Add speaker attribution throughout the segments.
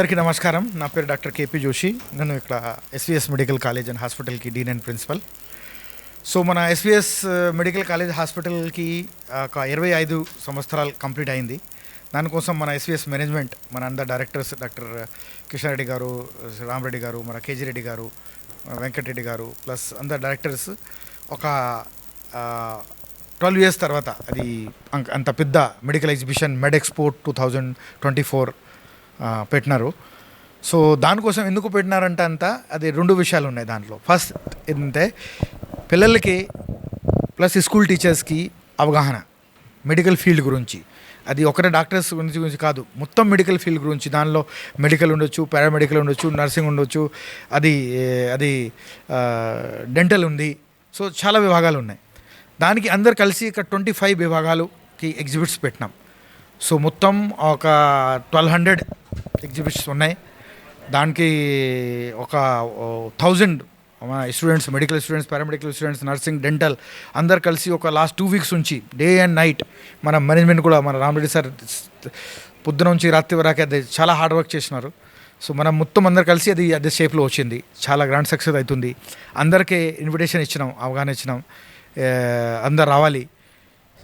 Speaker 1: అందరికీ నమస్కారం. నా పేరు డాక్టర్ కేపీ జోషి. నేను ఇక్కడ ఎస్విఎస్ మెడికల్ కాలేజ్ అండ్ హాస్పిటల్కి డీన్ అండ్ ప్రిన్సిపల్. సో మన ఎస్విఎస్ మెడికల్ కాలేజ్ హాస్పిటల్కి ఒక ఇరవై ఐదు సంవత్సరాలు కంప్లీట్ అయింది. దానికోసం మన ఎస్విఎస్ మేనేజ్మెంట్ మన అందరు డైరెక్టర్స్ డాక్టర్ కిషన్ రెడ్డి గారు రామరెడ్డి గారు మన కేజీ రెడ్డి గారు వెంకటరెడ్డి గారు ప్లస్ అందరు డైరెక్టర్స్ ఒక ట్వెల్వ్ ఇయర్స్ తర్వాత అది అంత పెద్ద medical exhibition med export two thousand twenty four పెట్టినారు. సో దానికోసం ఎందుకు పెట్టినారంటే అంతా అది రెండు విషయాలు ఉన్నాయి దాంట్లో. ఫస్ట్ ఏంటంటే పిల్లలకి ప్లస్ స్కూల్ టీచర్స్కి అవగాహన మెడికల్ ఫీల్డ్ గురించి. అది ఒకటే డాక్టర్స్ గురించి గురించి కాదు మొత్తం మెడికల్ ఫీల్డ్ గురించి. దానిలో మెడికల్ ఉండొచ్చు పారామెడికల్ ఉండొచ్చు నర్సింగ్ ఉండొచ్చు అది అది డెంటల్ ఉంది. సో చాలా విభాగాలు ఉన్నాయి. దానికి అందరు కలిసి ఇక్కడ ట్వంటీ ఫైవ్ విభాగాలుకి ఎగ్జిబిట్స్ పెట్టినాం. సో మొత్తం ఒక ట్వెల్వ్ హండ్రెడ్ ఎగ్జిబిషన్స్ ఉన్నాయి. దానికి ఒక thousand students medical students paramedical students nursing dental అందరు కలిసి ఒక లాస్ట్ టూ వీక్స్ నుంచి డే అండ్ నైట్ మన మేనేజ్మెంట్ కూడా మన రామరెడ్డి సార్ పొద్దున నుంచి రాత్రి వరకు అది చాలా హార్డ్ వర్క్ చేసినారు. సో మనం మొత్తం అందరు కలిసి అది అదే షేప్లో వచ్చింది. చాలా గ్రాండ్ సక్సెస్ అవుతుంది. అందరికీ ఇన్విటేషన్ ఇచ్చినాం అవగాహన ఇచ్చినాం. అందరు రావాలి.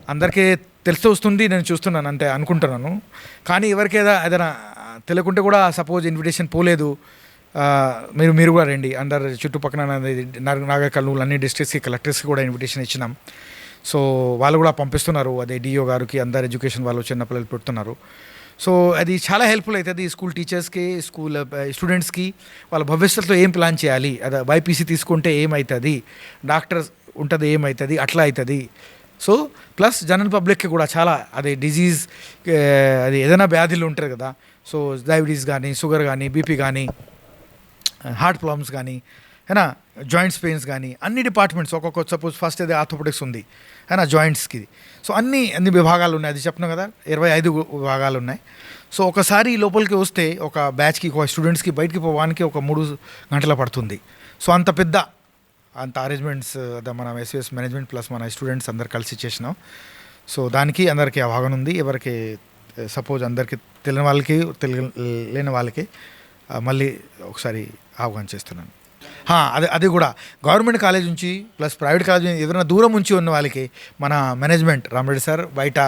Speaker 1: అందరికీ తెలిసి వస్తుంది నేను చూస్తున్నాను అంటే అనుకుంటున్నాను. కానీ ఎవరికి ఏదైనా తెలియకుంటే కూడా సపోజ్ ఇన్విటేషన్ పోలేదు. మీరు మీరు కూడా రండి. అందరు చుట్టుపక్కల నాగర్ కర్నూలు అన్ని డిస్ట్రిక్ట్స్కి కలెక్టర్స్కి కూడా ఇన్విటేషన్ ఇచ్చినాం. సో వాళ్ళు కూడా పంపిస్తున్నారు. అదే డిఓ గారికి అందరు ఎడ్యుకేషన్ వాళ్ళు చిన్న పిల్లలు పెడుతున్నారు. సో అది చాలా హెల్ప్ఫుల్ అవుతుంది స్కూల్ టీచర్స్కి స్కూల్ స్టూడెంట్స్కి వాళ్ళ భవిష్యత్తులో ఏం ప్లాన్ చేయాలి? అదే బైపీసీ తీసుకుంటే ఏమవుతుంది డాక్టర్ ఉంటుంది ఏమవుతుంది అట్లా అవుతుంది సో ప్లస్ జనరల్ పబ్లిక్కి కూడా చాలా అది డిజీజ్ అది ఏదైనా వ్యాధులు ఉంటారు కదా సో డయాబెటీస్ కానీ షుగర్ కానీ బీపీ కానీ హార్ట్ ప్రాబ్లమ్స్ కానీ అయినా జాయింట్స్ పెయిన్స్ కానీ అన్ని డిపార్ట్మెంట్స్ ఒక్కొక్క సపోజ్ ఫస్ట్ అది ఆర్థోపెటిక్స్ ఉంది అయినా జాయింట్స్కి. సో అన్ని అన్ని విభాగాలు ఉన్నాయి అది చెప్పిన కదా ఇరవై ఐదు విభాగాలు ఉన్నాయి. సో ఒకసారి లోపలికి వస్తే ఒక బ్యాచ్కి ఒక స్టూడెంట్స్కి బయటికి పోవడానికి ఒక మూడు గంటల పడుతుంది. సో అంత పెద్ద అంత అరేంజ్మెంట్స్ మన ఎస్ఎస్ మేనేజ్మెంట్ ప్లస్ మన స్టూడెంట్స్ అందరు కలిసి చేసినాం. సో దానికి అందరికీ అవగాహన ఉంది. ఎవరికి సపోజ్ అందరికీ తెలియని వాళ్ళకి తెలియ లేని వాళ్ళకి మళ్ళీ ఒకసారి అవగాహన చేస్తున్నాను. అదే అది అది కూడా గవర్నమెంట్ కాలేజ్ నుంచి ప్లస్ ప్రైవేట్ కాలేజ్ నుంచి ఏదైనా దూరం నుంచి ఉన్న వాళ్ళకి మన మేనేజ్మెంట్ రామరెడ్డి సార్ బయట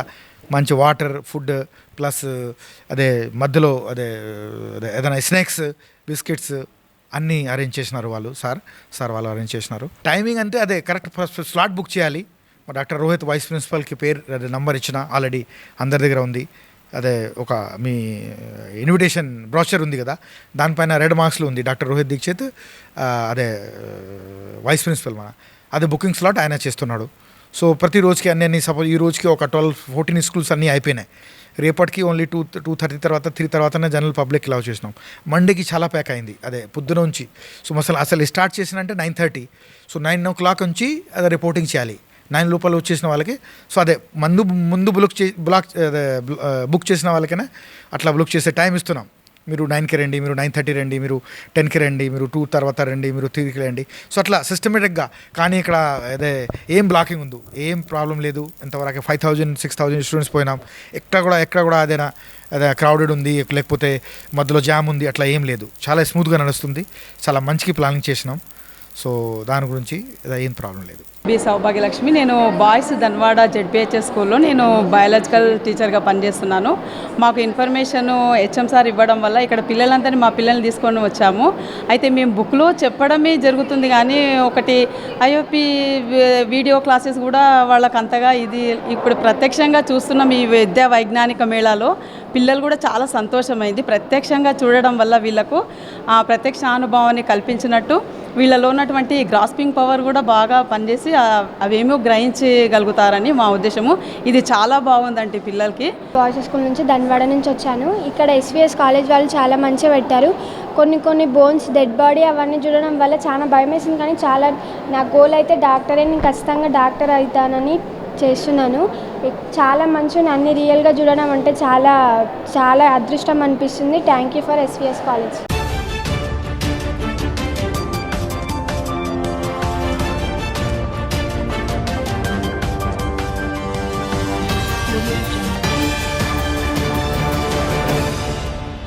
Speaker 1: మంచి వాటర్ ఫుడ్ ప్లస్ అదే మధ్యలో అదే అదే ఏదైనా స్నాక్స్ బిస్కెట్స్ అన్నీ అరేంజ్ చేసినారు వాళ్ళు. సార్ సార్ వాళ్ళు అరేంజ్ చేసినారు. టైమింగ్ అంటే అదే కరెక్ట్ ఫస్ట్ స్లాట్ బుక్ చేయాలి. మా డాక్టర్ రోహిత్ వైస్ ప్రిన్సిపల్కి పేరు అదే నంబర్ ఇచ్చిన ఆల్రెడీ అందరి దగ్గర ఉంది. అదే ఒక మీ uh, ఇన్విటేషన్ బ్రోచర్ ఉంది కదా దానిపైన రెడ్ మార్క్స్లో ఉంది. డాక్టర్ రోహిత్ దీక్షిత్ uh, అదే uh, వైస్ ప్రిన్సిపల్ మన. అదే బుకింగ్ స్లాట్ ఆయన చేస్తున్నాడు. సో ప్రతి రోజుకి అన్ని అన్ని సపోజ్ ఈ రోజుకి ఒక ట్వెల్వ్ ఫోర్టీన్ స్కూల్స్ అన్నీ అయిపోయినాయి. రేపటికి ఓన్లీ టూ టూ థర్టీ తర్వాత త్రీ తర్వాతనే జనరల్ పబ్లిక్ అలౌ చేసినాం. మండేకి చాలా ప్యాక్ అయింది అదే పొద్దున నుంచి. సో అసలు అసలు start చేసినంటే nine thirty so nine o'clock నుంచి అదే రిపోర్టింగ్ చేయాలి. నైన్ లోపల వచ్చేసిన వాళ్ళకి. సో అదే ముందు ముందు బ్లాక్ చే బ్లాక్ అదే బుక్ చేసిన వాళ్ళకైనా అట్లా బుక్ చేసే టైం ఇస్తున్నాం. మీరు నైన్కి రండి మీరు నైన్ థర్టీ రండి మీరు టెన్కి రండి మీరు టూ తర్వాత రండి మీరు త్రీకి రండి. సో అట్లా సిస్టమేటిక్గా కానీ ఇక్కడ అదే ఏం బ్లాకింగ్ ఉంది? ఏం ప్రాబ్లం లేదు. ఇంతవరకు five thousand six thousand students పోయినాం. ఎక్కడ కూడా ఎక్కడ కూడా అదేనా అదే క్రౌడెడ్ ఉంది లేకపోతే మధ్యలో జామ్ ఉంది అట్లా ఏం లేదు. చాలా స్మూత్గా నడుస్తుంది. చాలా మంచికి ప్లానింగ్ చేసినాం. సో దాని గురించి అదే ఏం ప్రాబ్లం లేదు.
Speaker 2: బి సౌభాగ్యలక్ష్మి. నేను బాయ్స్ ధన్వాడ జెడ్పిహెచ్ఎస్ స్కూల్లో నేను బయాలజికల్ టీచర్గా పనిచేస్తున్నాను. మాకు ఇన్ఫర్మేషన్ హెచ్ఎం సార్ ఇవ్వడం వల్ల ఇక్కడ పిల్లలందరినీ మా పిల్లల్ని తీసుకొని వచ్చాము. అయితే మేము బుక్లో చెప్పడమే జరుగుతుంది కానీ ఒకటి ఐఓపి వీడియో క్లాసెస్ కూడా వాళ్ళకి అంతగా ఇది ఇప్పుడు ప్రత్యక్షంగా చూస్తున్నాం ఈ విద్యా వైజ్ఞానిక మేళాలో. పిల్లలు కూడా చాలా సంతోషమైంది. ప్రత్యక్షంగా చూడడం వల్ల వీళ్ళకు ఆ ప్రత్యక్ష అనుభవాన్ని కల్పించినట్టు వీళ్ళలో ఉన్నటువంటి గ్రాస్పింగ్ పవర్ కూడా బాగా పనిచేసి అవేమో గ్రహించగలుగుతారని మా ఉద్దేశము. ఇది చాలా బాగుందండి పిల్లలకి.
Speaker 3: బాయ్స్ స్కూల్ నుంచి ధన్వాడ నుంచి వచ్చాను. ఇక్కడ ఎస్విఎస్ కాలేజ్ వాళ్ళు చాలా మంచిగా పెట్టారు. కొన్ని కొన్ని బోన్స్ డెడ్ బాడీ అవన్నీ చూడడం వల్ల చాలా భయం వేసింది కానీ చాలా నా గోల్ అయితే డాక్టరే నేను ఖచ్చితంగా డాక్టర్ అవుతానని చేస్తున్నాను. చాలా మంచిగా అన్ని రియల్గా చూడడం అంటే చాలా చాలా అదృష్టం అనిపిస్తుంది. Thank you for SVS college.